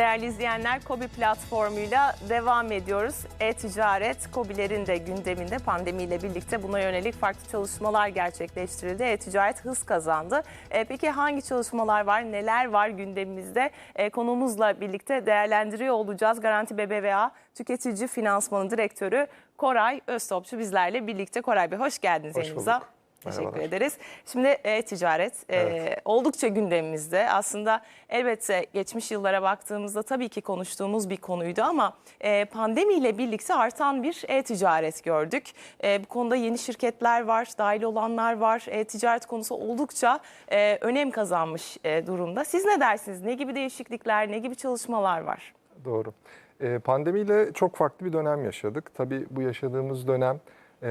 Değerli izleyenler, Kobi platformuyla devam ediyoruz. E-ticaret, Kobilerin de gündeminde pandemiyle birlikte buna yönelik farklı çalışmalar gerçekleştirildi. E-ticaret hız kazandı. E, peki hangi çalışmalar var, neler var gündemimizde? E, konuğumuzla birlikte değerlendiriyor olacağız. Garanti BBVA Tüketici Finansmanı Direktörü Koray Öztopçu bizlerle birlikte. Koray Bey hoş geldiniz Hoş yayınımıza. bulduk. Teşekkür Merhabalar. ederiz. Şimdi e-ticaret e, oldukça gündemimizde. Aslında elbette geçmiş yıllara baktığımızda tabii ki konuştuğumuz bir konuydu ama e, pandemiyle birlikte artan bir e-ticaret gördük. E, bu konuda yeni şirketler var, dahil olanlar var. E-ticaret konusu oldukça e, önem kazanmış e, durumda. Siz ne dersiniz? Ne gibi değişiklikler, ne gibi çalışmalar var? Doğru. Ee, Pandemiyle çok farklı bir dönem yaşadık. Tabii bu yaşadığımız dönem e,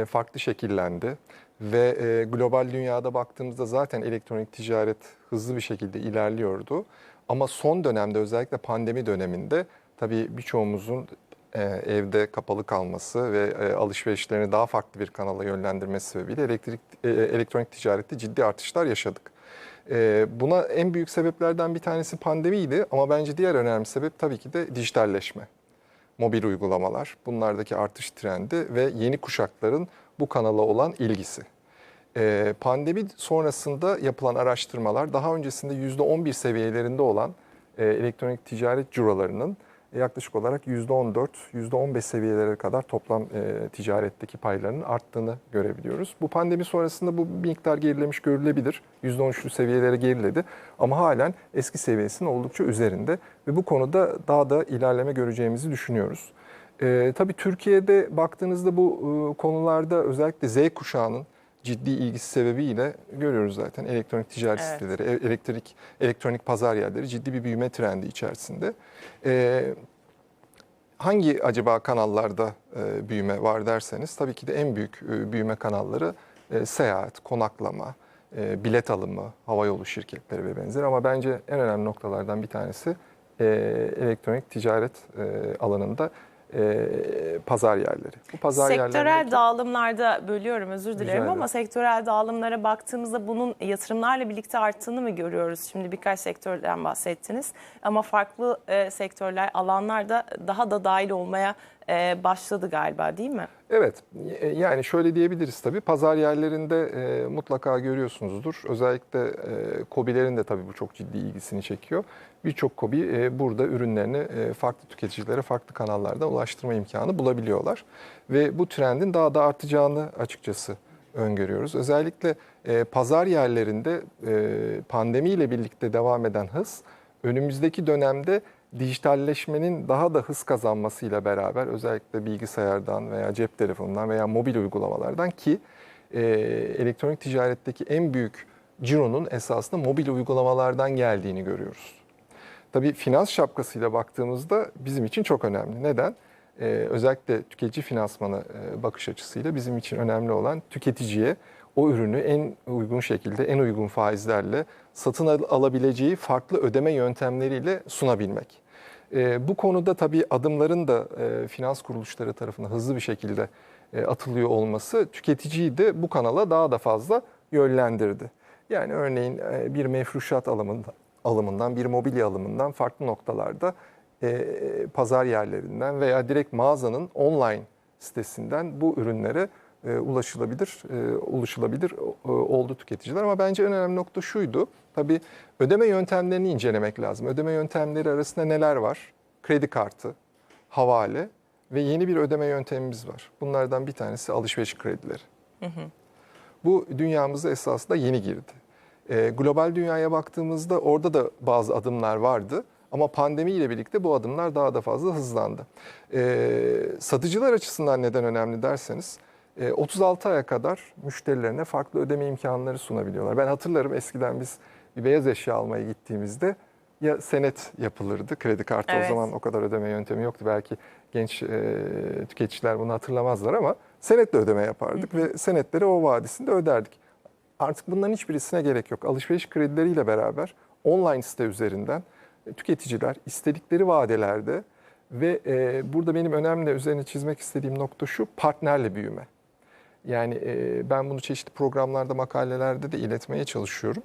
farklı şekillendi ve e, global dünyada baktığımızda zaten elektronik ticaret hızlı bir şekilde ilerliyordu. Ama son dönemde özellikle pandemi döneminde tabii birçoğumuzun e, evde kapalı kalması ve e, alışverişlerini daha farklı bir kanala yönlendirmesi sebebiyle elektrik, e, elektronik ticarette ciddi artışlar yaşadık. Buna en büyük sebeplerden bir tanesi pandemiydi ama bence diğer önemli sebep tabii ki de dijitalleşme. Mobil uygulamalar, bunlardaki artış trendi ve yeni kuşakların bu kanala olan ilgisi. Ee, Pandemi sonrasında yapılan araştırmalar daha öncesinde %11 seviyelerinde olan e, elektronik ticaret cirolarının yaklaşık olarak %14, %15 seviyelere kadar toplam e, ticaretteki paylarının arttığını görebiliyoruz. Bu pandemi sonrasında bu miktar gerilemiş görülebilir. %13'lü seviyelere geriledi ama halen eski seviyesinin oldukça üzerinde ve bu konuda daha da ilerleme göreceğimizi düşünüyoruz. E, tabii Türkiye'de baktığınızda bu e, konularda özellikle Z kuşağının ciddi ilgisi sebebiyle görüyoruz zaten elektronik ticaret Evet. siteleri, e- elektrik elektronik pazar yerleri ciddi bir büyüme trendi içerisinde. Ee, hangi acaba kanallarda e, büyüme var derseniz tabii ki de en büyük e, büyüme kanalları e, seyahat, konaklama, e, bilet alımı, havayolu şirketleri ve benzeri ama bence en önemli noktalardan bir tanesi e, elektronik ticaret e, alanında e, pazar yerleri. Bu pazar Sektörel yerlerindeki- dağılımlarda bölüyorum özür dilerim ama ederim. sektörel dağılımlara baktığımızda bunun yatırımlarla birlikte arttığını mı görüyoruz? Şimdi birkaç sektörden bahsettiniz ama farklı e, sektörler, alanlar da daha da dahil olmaya e, başladı galiba değil mi? Evet, y- yani şöyle diyebiliriz tabii. Pazar yerlerinde e, mutlaka görüyorsunuzdur. Özellikle e, KOBİ'lerin de tabii bu çok ciddi ilgisini çekiyor. Birçok KOBİ e, burada ürünlerini e, farklı tüketicilere farklı kanallardan ulaştırma imkanı bulabiliyorlar. Ve bu trendin daha da artacağını açıkçası öngörüyoruz. Özellikle e, pazar yerlerinde e, pandemiyle birlikte devam eden hız önümüzdeki dönemde dijitalleşmenin daha da hız kazanmasıyla beraber özellikle bilgisayardan veya cep telefonundan veya mobil uygulamalardan ki e, elektronik ticaretteki en büyük cironun esasında mobil uygulamalardan geldiğini görüyoruz. Tabii finans şapkasıyla baktığımızda bizim için çok önemli. Neden? Ee, özellikle tüketici finansmanı e, bakış açısıyla bizim için önemli olan tüketiciye o ürünü en uygun şekilde, en uygun faizlerle satın al- alabileceği farklı ödeme yöntemleriyle sunabilmek. Ee, bu konuda tabii adımların da e, finans kuruluşları tarafından hızlı bir şekilde e, atılıyor olması tüketiciyi de bu kanala daha da fazla yönlendirdi. Yani örneğin e, bir mefruşat alımında, alımından, bir mobilya alımından farklı noktalarda pazar yerlerinden veya direkt mağazanın online sitesinden bu ürünlere e, ulaşılabilir, e, ulaşılabilir e, oldu tüketiciler. Ama bence en önemli nokta şuydu. Tabii ödeme yöntemlerini incelemek lazım. Ödeme yöntemleri arasında neler var? Kredi kartı, havale ve yeni bir ödeme yöntemimiz var. Bunlardan bir tanesi alışveriş kredileri. Bu dünyamıza esasında yeni girdi. E, global dünyaya baktığımızda orada da bazı adımlar vardı. Ama pandemiyle birlikte bu adımlar daha da fazla hızlandı. E, satıcılar açısından neden önemli derseniz 36 aya kadar müşterilerine farklı ödeme imkanları sunabiliyorlar. Ben hatırlarım eskiden biz bir beyaz eşya almaya gittiğimizde ya senet yapılırdı. Kredi kartı Evet. o zaman o kadar ödeme yöntemi yoktu. Belki genç e, tüketiciler bunu hatırlamazlar ama senetle ödeme yapardık ve senetleri o vadisinde öderdik. Artık bunların hiçbirisine gerek yok. Alışveriş kredileriyle beraber online site üzerinden e, tüketiciler istedikleri vadelerde ve e, burada benim önemli üzerine çizmek istediğim nokta şu partnerle büyüme. Yani e, ben bunu çeşitli programlarda, makalelerde de iletmeye çalışıyorum.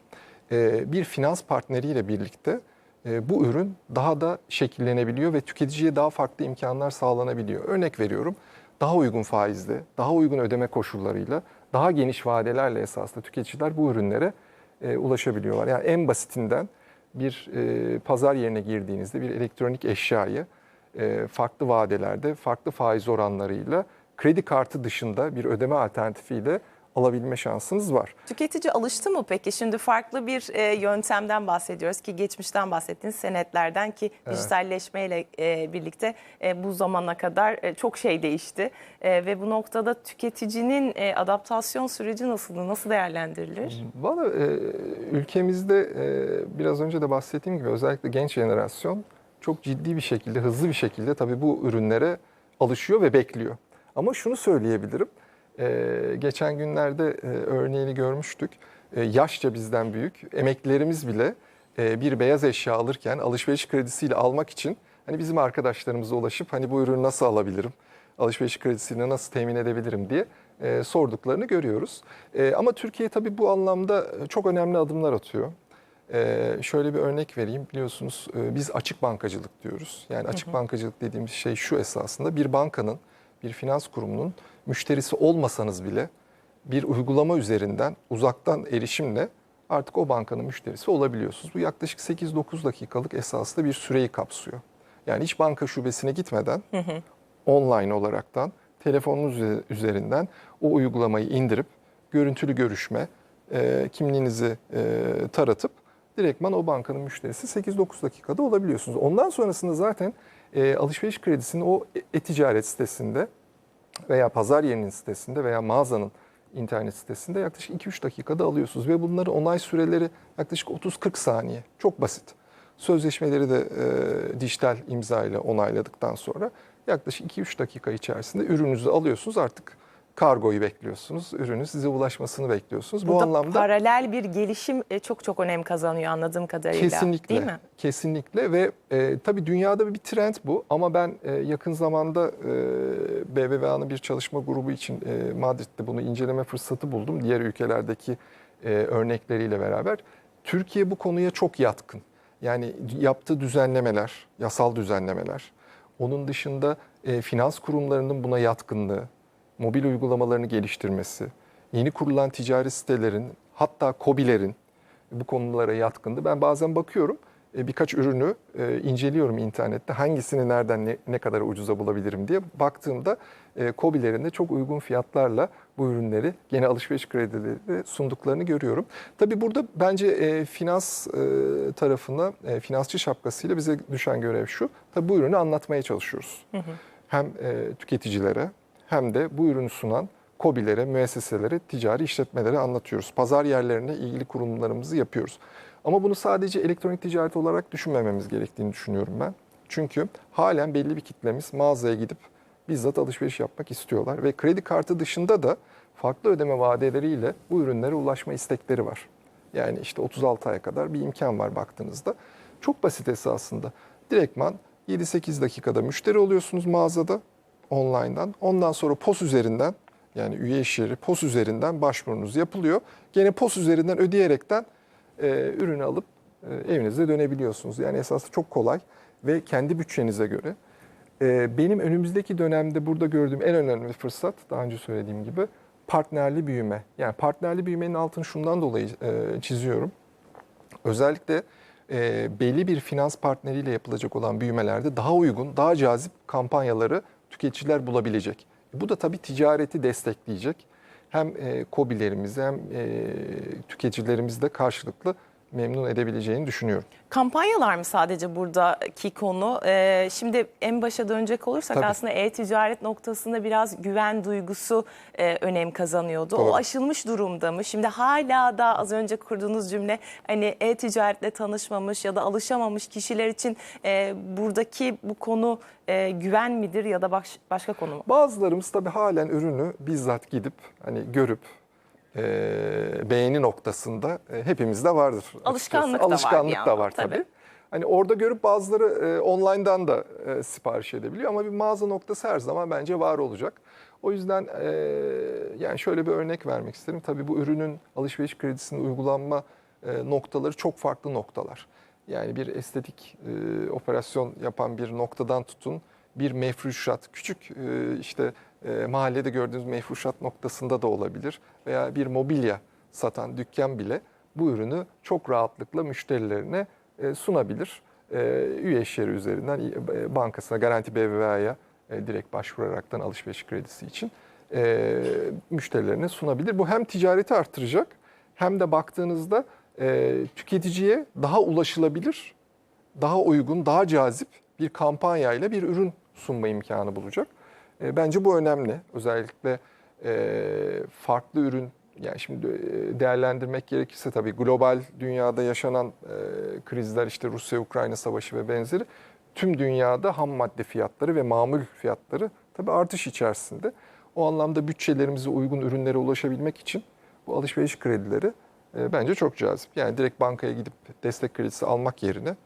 E, bir finans partneriyle birlikte e, bu ürün daha da şekillenebiliyor ve tüketiciye daha farklı imkanlar sağlanabiliyor. Örnek veriyorum daha uygun faizle, daha uygun ödeme koşullarıyla, daha geniş vadelerle esasında tüketiciler bu ürünlere e, ulaşabiliyorlar. Yani en basitinden bir e, pazar yerine girdiğinizde bir elektronik eşyayı e, farklı vadelerde, farklı faiz oranlarıyla kredi kartı dışında bir ödeme alternatifiyle alabilme şansınız var. Tüketici alıştı mı peki? Şimdi farklı bir e, yöntemden bahsediyoruz ki geçmişten bahsettiğiniz senetlerden ki dijitalleşmeyle e, birlikte e, bu zamana kadar e, çok şey değişti. E, ve bu noktada tüketicinin e, adaptasyon süreci nasıl, nasıl değerlendirilir? Valla e, ülkemizde e, biraz önce de bahsettiğim gibi özellikle genç jenerasyon çok ciddi bir şekilde, hızlı bir şekilde tabii bu ürünlere alışıyor ve bekliyor. Ama şunu söyleyebilirim. e, geçen günlerde e, örneğini görmüştük. E, yaşça bizden büyük emeklilerimiz bile e, bir beyaz eşya alırken alışveriş kredisiyle almak için hani bizim arkadaşlarımıza ulaşıp hani bu ürünü nasıl alabilirim? Alışveriş kredisini nasıl temin edebilirim diye e, sorduklarını görüyoruz. E, ama Türkiye tabii bu anlamda çok önemli adımlar atıyor. Ee, şöyle bir örnek vereyim. Biliyorsunuz e, biz açık bankacılık diyoruz. Yani açık bankacılık dediğimiz şey şu esasında bir bankanın, bir finans kurumunun müşterisi olmasanız bile bir uygulama üzerinden uzaktan erişimle artık o bankanın müşterisi olabiliyorsunuz. Bu yaklaşık 8-9 dakikalık esasında bir süreyi kapsıyor. Yani hiç banka şubesine gitmeden online olaraktan telefonunuz üze- üzerinden o uygulamayı indirip görüntülü görüşme, e, kimliğinizi e, taratıp direktman o bankanın müşterisi 8-9 dakikada olabiliyorsunuz. Ondan sonrasında zaten e, alışveriş kredisini o e- e-ticaret sitesinde veya pazar yerinin sitesinde veya mağazanın internet sitesinde yaklaşık 2-3 dakikada alıyorsunuz ve bunları onay süreleri yaklaşık 30-40 saniye. Çok basit. Sözleşmeleri de e, dijital imza ile onayladıktan sonra yaklaşık 2-3 dakika içerisinde ürününüzü alıyorsunuz. Artık kargoyu bekliyorsunuz. Ürünün size ulaşmasını bekliyorsunuz. Bu Burada anlamda paralel bir gelişim e, çok çok önem kazanıyor anladığım kadarıyla. Kesinlikle. Değil mi? Kesinlikle ve e, tabii dünyada bir trend bu ama ben e, yakın zamanda e, BBVA'nın bir çalışma grubu için e, Madrid'de bunu inceleme fırsatı buldum. Diğer ülkelerdeki e, örnekleriyle beraber. Türkiye bu konuya çok yatkın. Yani yaptığı düzenlemeler, yasal düzenlemeler, onun dışında e, finans kurumlarının buna yatkınlığı, mobil uygulamalarını geliştirmesi, yeni kurulan ticari sitelerin, hatta KOBİ'lerin bu konulara yatkındı. Ben bazen bakıyorum e, birkaç ürünü e, inceliyorum internette. Hangisini nereden ne, ne kadar ucuza bulabilirim diye baktığımda e, KOBİ'lerin de çok uygun fiyatlarla bu ürünleri gene alışveriş kredileri sunduklarını görüyorum. Tabii burada bence e, finans e, tarafına e, finansçı şapkasıyla bize düşen görev şu. Tabii bu ürünü anlatmaya çalışıyoruz. Hem e, tüketicilere hem de bu ürünü sunan KOBİ'lere, müesseselere, ticari işletmelere anlatıyoruz. Pazar yerlerine ilgili kurumlarımızı yapıyoruz. Ama bunu sadece elektronik ticaret olarak düşünmememiz gerektiğini düşünüyorum ben. Çünkü halen belli bir kitlemiz mağazaya gidip bizzat alışveriş yapmak istiyorlar. Ve kredi kartı dışında da farklı ödeme vadeleriyle bu ürünlere ulaşma istekleri var. Yani işte 36 aya kadar bir imkan var baktığınızda. Çok basit esasında. Direktman 7-8 dakikada müşteri oluyorsunuz mağazada online'dan. Ondan sonra POS üzerinden yani üye iş yeri POS üzerinden başvurunuz yapılıyor. Gene POS üzerinden ödeyerekten e, ürünü alıp e, evinize dönebiliyorsunuz. Yani esası çok kolay ve kendi bütçenize göre. E, benim önümüzdeki dönemde burada gördüğüm en önemli fırsat daha önce söylediğim gibi partnerli büyüme. Yani partnerli büyümenin altını şundan dolayı e, çiziyorum. Özellikle e, belli bir finans partneriyle yapılacak olan büyümelerde daha uygun, daha cazip kampanyaları tüketiciler bulabilecek. Bu da tabii ticareti destekleyecek. Hem e, KOBİ'lerimizi hem e, tüketicilerimizi de karşılıklı memnun edebileceğini düşünüyorum. Kampanyalar mı sadece buradaki konu? Ee, şimdi en başa dönecek olursak Tabii. aslında e-ticaret noktasında biraz güven duygusu e, önem kazanıyordu. Doğru. O aşılmış durumda mı? Şimdi hala da az önce kurduğunuz cümle hani e-ticaretle tanışmamış ya da alışamamış kişiler için e, buradaki bu konu e, güven midir ya da baş- başka konu mu? Bazılarımız tabii halen ürünü bizzat gidip hani görüp e, beğeni noktasında e, hepimizde vardır. Alışkanlık da var Alışkanlık da yandan, var tabii. tabii. Hani orada görüp bazıları e, online'dan da e, sipariş edebiliyor ama bir mağaza noktası her zaman bence var olacak. O yüzden e, yani şöyle bir örnek vermek isterim. Tabii bu ürünün alışveriş kredisinin uygulanma e, noktaları çok farklı noktalar. Yani bir estetik e, operasyon yapan bir noktadan tutun bir mefruşat, küçük e, işte e, mahallede gördüğünüz mefruşat noktasında da olabilir veya bir mobilya satan dükkan bile bu ürünü çok rahatlıkla müşterilerine e, sunabilir. Üye iş yeri üzerinden bankasına, Garanti BBVA'ya direkt başvuraraktan alışveriş kredisi için müşterilerine sunabilir. Bu hem ticareti artıracak hem de baktığınızda tüketiciye daha ulaşılabilir, daha uygun, daha cazip bir kampanyayla bir ürün sunma imkanı bulacak. E, bence bu önemli. Özellikle e, farklı ürün, yani şimdi e, değerlendirmek gerekirse tabii global dünyada yaşanan e, krizler işte Rusya-Ukrayna savaşı ve benzeri tüm dünyada ham madde fiyatları ve mamul fiyatları tabii artış içerisinde. O anlamda bütçelerimize uygun ürünlere ulaşabilmek için bu alışveriş kredileri e, bence çok cazip. Yani direkt bankaya gidip destek kredisi almak yerine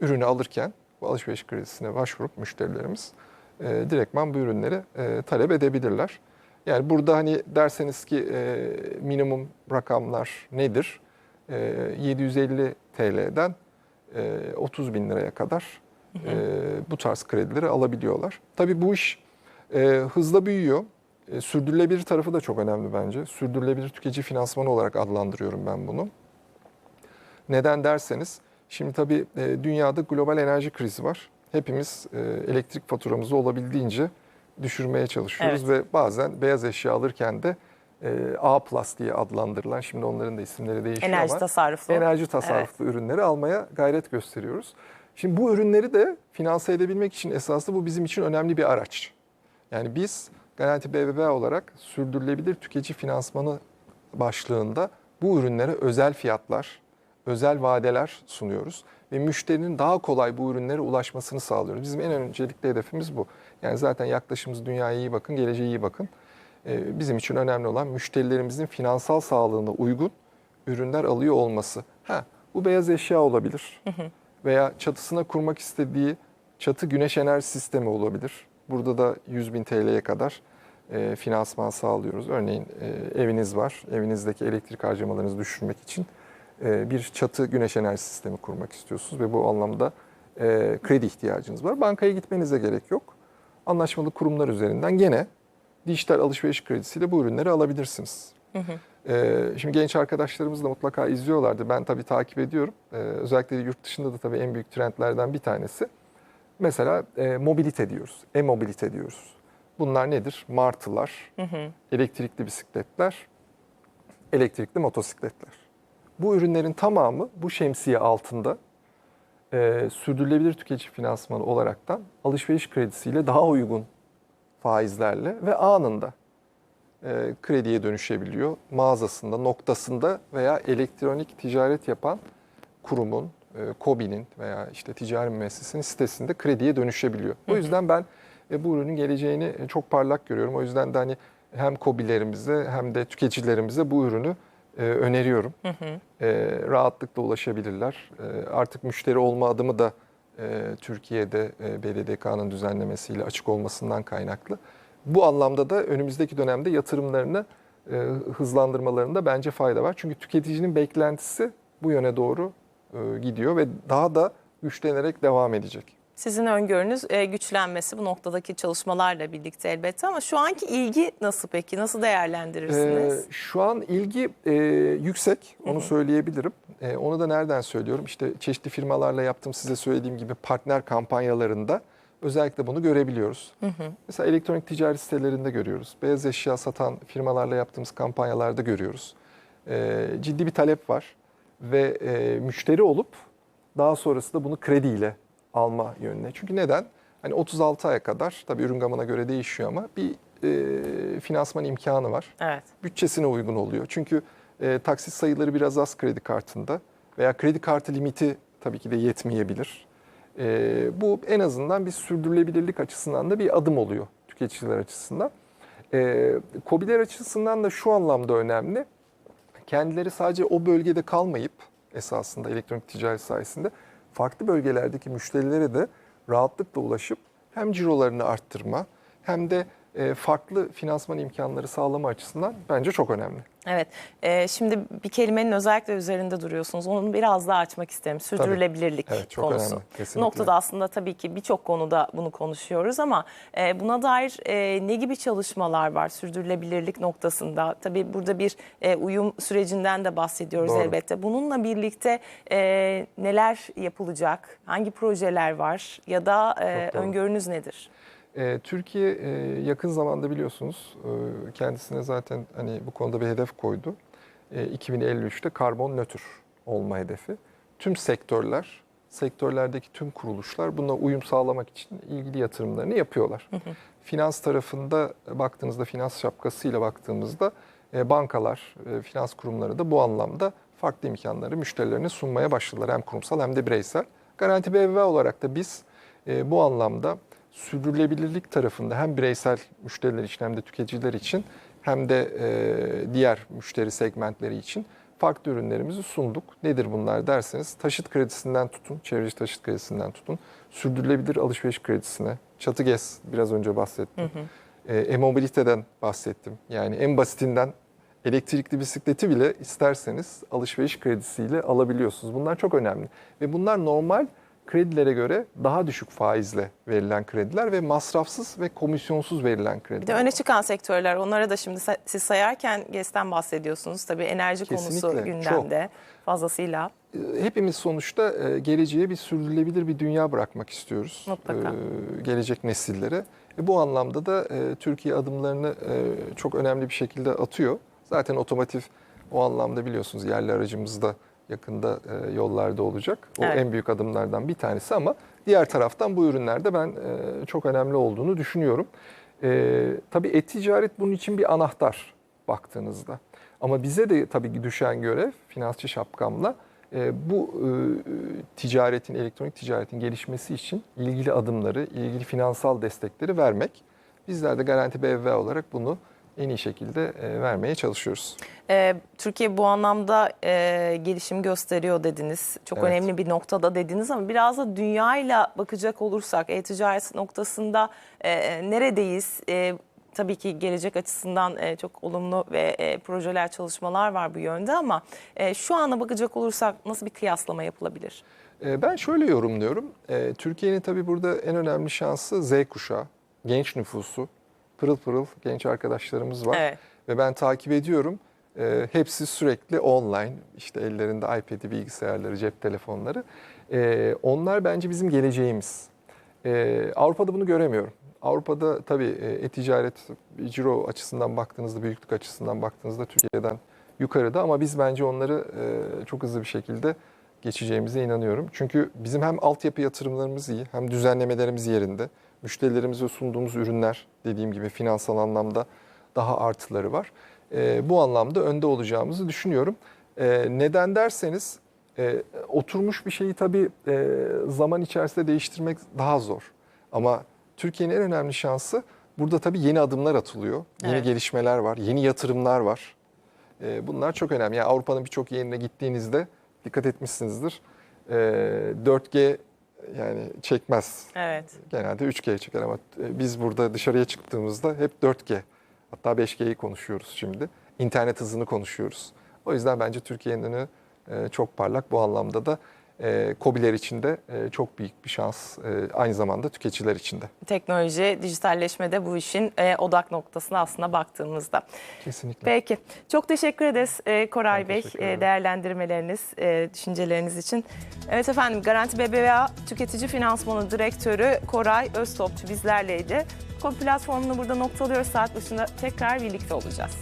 ürünü alırken bu alışveriş kredisine başvurup müşterilerimiz e, direktman bu ürünleri e, talep edebilirler. Yani burada hani derseniz ki e, minimum rakamlar nedir? E, 750 TL'den e, 30 bin liraya kadar e, bu tarz kredileri alabiliyorlar. Tabii bu iş e, hızla büyüyor. E, sürdürülebilir tarafı da çok önemli bence. Sürdürülebilir tüketici finansmanı olarak adlandırıyorum ben bunu. Neden derseniz, şimdi tabii e, dünyada global enerji krizi var. Hepimiz e, elektrik faturamızı olabildiğince düşürmeye çalışıyoruz ve bazen beyaz eşya alırken de e, A plus diye adlandırılan, şimdi onların da isimleri değişiyor Enerji ama tasarrufu. enerji tasarruflu ürünleri almaya gayret gösteriyoruz. Şimdi bu ürünleri de finanse edebilmek için esaslı bu bizim için önemli bir araç. Yani biz Garanti BBVA olarak sürdürülebilir tüketici finansmanı başlığında bu ürünlere özel fiyatlar, özel vadeler sunuyoruz ve müşterinin daha kolay bu ürünlere ulaşmasını sağlıyoruz. Bizim en öncelikli hedefimiz bu. Yani zaten yaklaşımımız dünyaya iyi bakın, geleceğe iyi bakın. Ee, Bizim için önemli olan müşterilerimizin finansal sağlığına uygun ürünler alıyor olması. Ha, bu beyaz eşya olabilir veya çatısına kurmak istediği çatı güneş enerji sistemi olabilir. Burada da 100 bin TL'ye kadar e, finansman sağlıyoruz. Örneğin e, eviniz var, evinizdeki elektrik harcamalarınızı düşürmek için bir çatı güneş enerji sistemi kurmak istiyorsunuz ve bu anlamda e, kredi ihtiyacınız var. Bankaya gitmenize gerek yok. Anlaşmalı kurumlar üzerinden gene dijital alışveriş kredisiyle bu ürünleri alabilirsiniz. Ee, şimdi genç arkadaşlarımız da mutlaka izliyorlardı. Ben tabii takip ediyorum. Özellikle yurt dışında da tabii en büyük trendlerden bir tanesi. Mesela e, mobilite diyoruz, e-mobilite diyoruz. Bunlar nedir? Martılar, elektrikli bisikletler, elektrikli motosikletler. Bu ürünlerin tamamı bu şemsiye altında e, sürdürülebilir tüketici finansmanı olaraktan alışveriş kredisiyle daha uygun faizlerle ve anında e, krediye dönüşebiliyor. Mağazasında, noktasında veya elektronik ticaret yapan kurumun, e, KOBİ'nin veya işte ticari müessesinin sitesinde krediye dönüşebiliyor. O yüzden ben e, bu ürünün geleceğini e, çok parlak görüyorum. O yüzden de hani hem KOBİ'lerimize hem de tüketicilerimize bu ürünü e, öneriyorum. E, rahatlıkla ulaşabilirler. E, artık müşteri olma adımı da e, Türkiye'de e, BDDK'nın düzenlemesiyle açık olmasından kaynaklı. Bu anlamda da önümüzdeki dönemde yatırımlarını e, hızlandırmalarında bence fayda var. Çünkü tüketicinin beklentisi bu yöne doğru e, gidiyor ve daha da güçlenerek devam edecek. Sizin öngörünüz e, güçlenmesi bu noktadaki çalışmalarla birlikte elbette ama şu anki ilgi nasıl peki? Nasıl değerlendirirsiniz? Ee, şu an ilgi e, yüksek, onu söyleyebilirim. E, onu da nereden söylüyorum? İşte çeşitli firmalarla yaptığım size söylediğim gibi partner kampanyalarında özellikle bunu görebiliyoruz. Mesela elektronik ticaret sitelerinde görüyoruz. Beyaz eşya satan firmalarla yaptığımız kampanyalarda görüyoruz. E, ciddi bir talep var ve e, müşteri olup daha sonrasında bunu krediyle alma yönüne. Çünkü neden? Hani 36 aya kadar tabii ürün gamına göre değişiyor ama bir e, finansman imkanı var. Evet. Bütçesine uygun oluyor. Çünkü e, taksit sayıları biraz az kredi kartında veya kredi kartı limiti tabii ki de yetmeyebilir. E, bu en azından bir sürdürülebilirlik açısından da bir adım oluyor tüketiciler açısından. E, KOBİ'ler açısından da şu anlamda önemli. Kendileri sadece o bölgede kalmayıp esasında elektronik ticaret sayesinde farklı bölgelerdeki müşterilere de rahatlıkla ulaşıp hem cirolarını arttırma hem de farklı finansman imkanları sağlama açısından bence çok önemli. Evet. Ee, şimdi bir kelimenin özellikle üzerinde duruyorsunuz. Onu biraz daha açmak isterim. Sürdürülebilirlik Evet, çok konusu. önemli. Kesinlikle. Noktada aslında tabii ki birçok konuda bunu konuşuyoruz ama e, buna dair e, ne gibi çalışmalar var sürdürülebilirlik noktasında? Tabii burada bir e, uyum sürecinden de bahsediyoruz Doğru. elbette. Bununla birlikte e, neler yapılacak? Hangi projeler var? Ya da e, öngörünüz nedir? E, Türkiye e, yakın zamanda biliyorsunuz e, kendisine zaten hani bu konuda bir hedef koydu. E, 2053'te karbon nötr olma hedefi. Tüm sektörler, sektörlerdeki tüm kuruluşlar buna uyum sağlamak için ilgili yatırımlarını yapıyorlar. Finans tarafında baktığınızda, finans şapkasıyla baktığımızda e, bankalar, e, finans kurumları da bu anlamda farklı imkanları müşterilerine sunmaya başladılar. Hem kurumsal hem de bireysel. Garanti BBVA olarak da biz e, bu anlamda sürdürülebilirlik tarafında hem bireysel müşteriler için hem de tüketiciler için hem de e, diğer müşteri segmentleri için farklı ürünlerimizi sunduk. Nedir bunlar derseniz taşıt kredisinden tutun, çevreci taşıt kredisinden tutun, sürdürülebilir alışveriş kredisine, çatı gez biraz önce bahsettim. E, E-mobiliteden bahsettim. Yani en basitinden elektrikli bisikleti bile isterseniz alışveriş kredisiyle alabiliyorsunuz. Bunlar çok önemli. Ve bunlar normal kredilere göre daha düşük faizle verilen krediler ve masrafsız ve komisyonsuz verilen Bir de krediler. öne çıkan sektörler, onlara da şimdi siz sayarken GES'ten bahsediyorsunuz. Tabii enerji konusu Kesinlikle, gündemde fazlasıyla. E, Hepimiz sonuçta e, geleceğe bir sürdürülebilir bir dünya bırakmak istiyoruz. Mutlaka. E, Gelecek nesillere. E, Bu anlamda da e, Türkiye adımlarını e, çok önemli bir şekilde atıyor. Zaten otomotiv o anlamda biliyorsunuz yerli aracımız da yakında e, yollarda olacak. O Evet. en büyük adımlardan bir tanesi ama diğer taraftan bu ürünlerde ben e, çok önemli olduğunu düşünüyorum. E, tabii e-ticaret bunun için bir anahtar baktığınızda. Ama bize de tabii düşen görev finansçı şapkamla e, bu e, ticaretin, elektronik ticaretin gelişmesi için ilgili adımları, ilgili finansal destekleri vermek. Bizler de Garanti BBVA olarak bunu en iyi şekilde e, vermeye çalışıyoruz. Ee, Türkiye bu anlamda e, gelişim gösteriyor dediniz. Çok Evet. önemli bir noktada dediniz ama biraz da dünyayla bakacak olursak e-ticaret noktasında e, neredeyiz? E, tabii ki gelecek açısından e, çok olumlu ve e, projeler, çalışmalar var bu yönde ama e, şu ana bakacak olursak nasıl bir kıyaslama yapılabilir? E, Ben şöyle yorumluyorum. E, Türkiye'nin tabii burada en önemli şansı Z kuşağı, genç nüfusu, pırıl pırıl genç arkadaşlarımız var. Evet. Ve ben takip ediyorum. E, hepsi sürekli online, işte ellerinde iPad'i, bilgisayarları, cep telefonları. E, onlar bence bizim geleceğimiz. E, Avrupa'da bunu göremiyorum. Avrupa'da tabii e, e-ticaret, ciro açısından baktığınızda, büyüklük açısından baktığınızda Türkiye'den yukarıda ama biz bence onları e, çok hızlı bir şekilde geçeceğimize inanıyorum. Çünkü bizim hem altyapı yatırımlarımız iyi, hem düzenlemelerimiz yerinde. Müşterilerimize sunduğumuz ürünler dediğim gibi finansal anlamda daha artıları var. E, bu anlamda önde olacağımızı düşünüyorum. E, neden derseniz e, oturmuş bir şeyi tabii e, zaman içerisinde değiştirmek daha zor. Ama Türkiye'nin en önemli şansı burada tabii yeni adımlar atılıyor. Yeni Evet. gelişmeler var, yeni yatırımlar var. E, bunlar çok önemli. Yani Avrupa'nın birçok yerine gittiğinizde dikkat etmişsinizdir. E, 4G yani çekmez. Evet. Genelde 3G çeker ama e, biz burada dışarıya çıktığımızda hep 4G. Hatta 5G'yi konuşuyoruz şimdi. İnternet hızını konuşuyoruz. O yüzden bence Türkiye'nin önü e, çok parlak. Bu anlamda da e, KOBİ'ler için de e, çok büyük bir şans. E, aynı zamanda tüketiciler için de. Teknoloji, dijitalleşme de bu işin e, odak noktasına aslında baktığımızda. Kesinlikle. Peki. Çok teşekkür ederiz e, Koray Bey e, değerlendirmeleriniz, e, düşünceleriniz için. Evet efendim Garanti BBVA Tüketici Finansmanı Direktörü Koray Öztopçu bizlerleydi. Kobi platformunu burada noktalıyoruz. Saat başında tekrar birlikte olacağız.